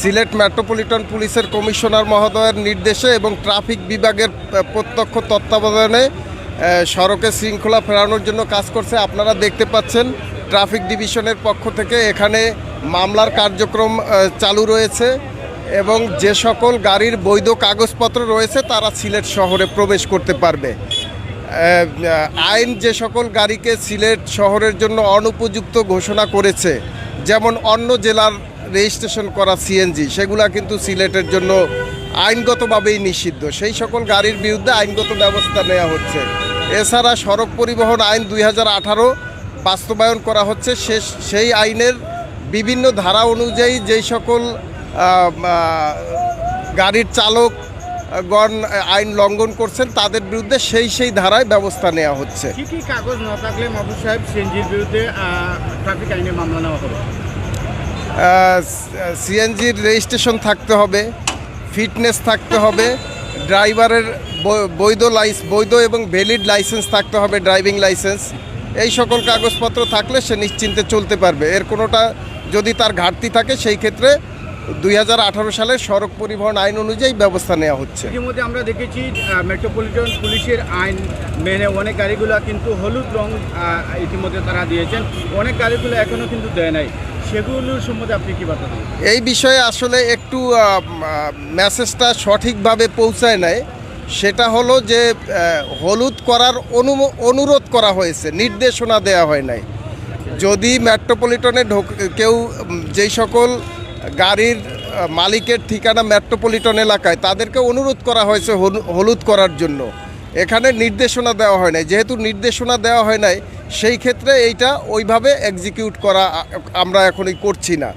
Sylhet metropolitan পুলিশের commissioner মহোদয়ের নির্দেশে এবং ট্রাফিক বিভাগের প্রত্যক্ষ তত্ত্বাবধানে সড়কে শৃঙ্খলা ফেরানোর জন্য কাজ করছে। আপনারা দেখতে পাচ্ছেন, ট্রাফিক ডিভিশনের পক্ষ থেকে এখানে মামলার কার্যক্রম চালু রয়েছে এবং যে সকল গাড়ির বৈধ কাগজপত্র রয়েছে, তারা সিলেট শহরে প্রবেশ করতে পারবে। আইন যে সকল গাড়িকে সিলেট শহরের জন্য অনুপযুক্ত ঘোষণা করেছে, যেমন অন্য জেলার রেজিস্ট্রেশন করা সিএনজি সেগুলা কিন্তু সিলেটের জন্য আইনগতভাবেই নিষিদ্ধ। সেই সকল গাড়ির বিরুদ্ধে আইনগত ব্যবস্থা নেওয়া হচ্ছে। এছাড়া সড়ক পরিবহন আইন দুই হাজার আঠারো বাস্তবায়ন করা হচ্ছে। সে সেই আইনের বিভিন্ন ধারা অনুযায়ী যেই সকল গাড়ির চালক গণ আইন লঙ্ঘন করছেন, তাদের বিরুদ্ধে সেই সেই ধারায় ব্যবস্থা নেওয়া হচ্ছে। কি কি কাগজ না থাকলে মাহবুব সাহেব সিএনজির বিরুদ্ধে ট্রাফিক আইনে মামলা নেওয়া হবে? সিএনজির রেজিস্ট্রেশন থাকতে হবে, ফিটনেস থাকতে হবে, ড্রাইভারের বৈধ লাইস বৈধ এবং ভ্যালিড লাইসেন্স থাকতে হবে, ড্রাইভিং লাইসেন্স। এই সকল কাগজপত্র থাকলে সে নিশ্চিন্তে চলতে পারবে। এর কোনোটা যদি তার ঘাটতি থাকে, সেই ক্ষেত্রে দুই হাজার আঠারো সালে সড়ক পরিবহন আইন অনুযায়ী ব্যবস্থা নেওয়া হচ্ছে। ইতিমধ্যে আমরা দেখেছি মেট্রোপলিটন পুলিশের আইন মেনে অনেক গাড়িগুলো কিন্তু হলুদ রং ইতিমধ্যে তারা দিয়েছেন। অনেক গাড়িগুলো এখনও কিন্তু দেয় নাই। এই বিষয়ে আসলে একটু মেসেজটা সঠিকভাবে পৌঁছায় নাই। সেটা হলো যে হলুদ করার অনু, অনুরোধ করা হয়েছে, নির্দেশনা দেওয়া হয় নাই। যদি মেট্রোপলিটনে ঢোক, কেউ যেই সকল গাড়ির মালিকের ঠিকানা মেট্রোপলিটন এলাকায়, তাদেরকে অনুরোধ করা হয়েছে হলু- হলুদ করার জন্য। এখানে নির্দেশনা দেওয়া হয় নাই। যেহেতু নির্দেশনা দেওয়া হয় নাই সেই ক্ষেত্রে এইটা ওইভাবে এক্সিকিউট করা আমরা এখনই করছি না।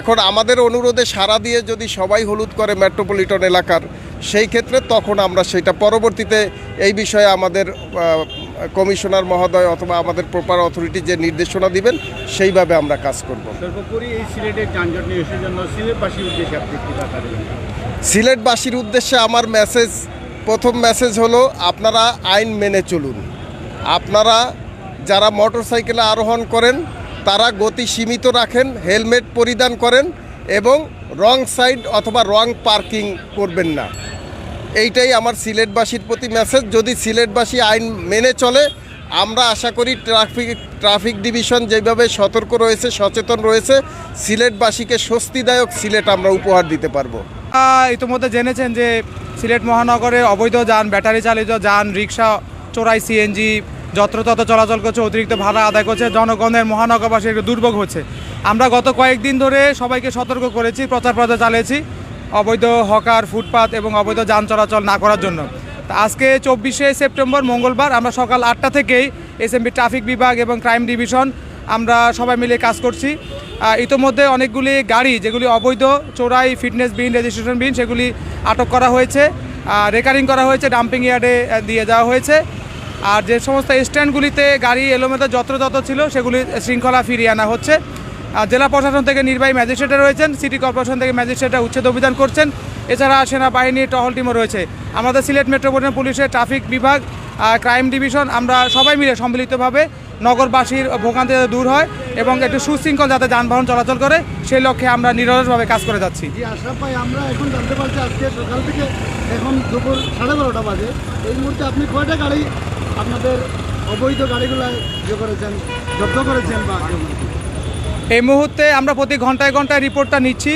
এখন আমাদের অনুরোধে সাড়া দিয়ে যদি সবাই হলুদ করে মেট্রোপলিটন এলাকার সেই ক্ষেত্রে তখন আমরা সেটা পরবর্তীতে এই বিষয়ে আমাদের কমিশনার মহোদয় অথবা আমাদের প্রপার অথরিটি যে নির্দেশনা দিবেন সেইভাবে আমরা কাজ করব। সিলেটবাসীর উদ্দেশ্যে আমার মেসেজ প্রথম মেসেজ হলো, আপনারা আইন মেনে চলুন। আপনারা যারা মোটরসাইকেলে আরোহণ করেন, তারা গতি সীমিত রাখেন হেলমেট পরিধান করেন এবং রং সাইড অথবা রং পার্কিং করবেন না। এইটাই আমার সিলেটবাসীর প্রতি মেসেজ যদি সিলেটবাসী আইন মেনে চলে, আমরা আশা করি ট্রাফিক ট্রাফিক ডিভিশন যেভাবে সতর্ক রয়েছে, সচেতন রয়েছে, সিলেটবাসীকে স্বস্তিদায়ক সিলেট আমরা উপহার দিতে পারব। ইতিমধ্যে জেনেছেন যে সিলেট মহানগরে অবৈধ যান, ব্যাটারি চালিত যান, রিক্সা চোরাই সিএনজি যত্রতত্র চলাচল করছে, অতিরিক্ত ভাড়া আদায় করছে, জনগণের মহানগরবাসী একটু দুর্ভোগ হচ্ছে। আমরা গত কয়েকদিন ধরে সবাইকে সতর্ক করেছি, প্রচার প্রচার চালিয়েছি অবৈধ হকার, ফুটপাত এবং অবৈধ যান চলাচল না করার জন্য। আজকে চব্বিশে সেপ্টেম্বর, মঙ্গলবার আমরা সকাল আটটা থেকেই এসএমবি ট্রাফিক বিভাগ এবং ক্রাইম ডিভিশন আমরা সবাই মিলে কাজ করছি। ইতোমধ্যে অনেকগুলি গাড়ি, যেগুলি অবৈধ চোরাই, ফিটনেস বিন, রেজিস্ট্রেশন বিন, সেগুলি আটক করা হয়েছে। রেকারিং করা হয়েছে, ডাম্পিং ইয়ার্ডে দিয়ে দেওয়া হয়েছে। আর যে সমস্ত স্ট্যান্ডগুলিতে গাড়ি এলোমেলো যত্রতত্র ছিল, সেগুলি শৃঙ্খলা ফিরিয়ে আনা হচ্ছে। জেলা প্রশাসন থেকে নির্বাহী ম্যাজিস্ট্রেটরা রয়েছেন, সিটি কর্পোরেশন থেকে ম্যাজিস্ট্রেটরা উচ্ছেদ অভিযান করছেন। এছাড়া সেনাবাহিনীর টহল টিমও রয়েছে। আমাদের সিলেট মেট্রোপলিটন পুলিশের ট্রাফিক বিভাগ ক্রাইম ডিভিশন, আমরা সবাই মিলে সম্মিলিতভাবে নগরবাসীর ভোগান্তি যাতে দূর হয় এবং একটু সুশৃঙ্খল যাতে যানবাহন চলাচল করে সেই লক্ষ্যে আমরা নিরলসভাবে কাজ করে যাচ্ছি। জি আশরাফ ভাই আমরা এখন জানতে পারছি আজকে সকাল থেকে এখন দুপুর সাড়ে বারোটা বাজে। এই মুহূর্তে আপনি কয়টা গাড়ি আপনাদের অবৈধ গাড়িগুলো ইয়ে করেছেন জব্দ করেছেন বা এই মুহূর্তে আমরা প্রতি ঘন্টায় ঘন্টায় রিপোর্টটা নিচ্ছি।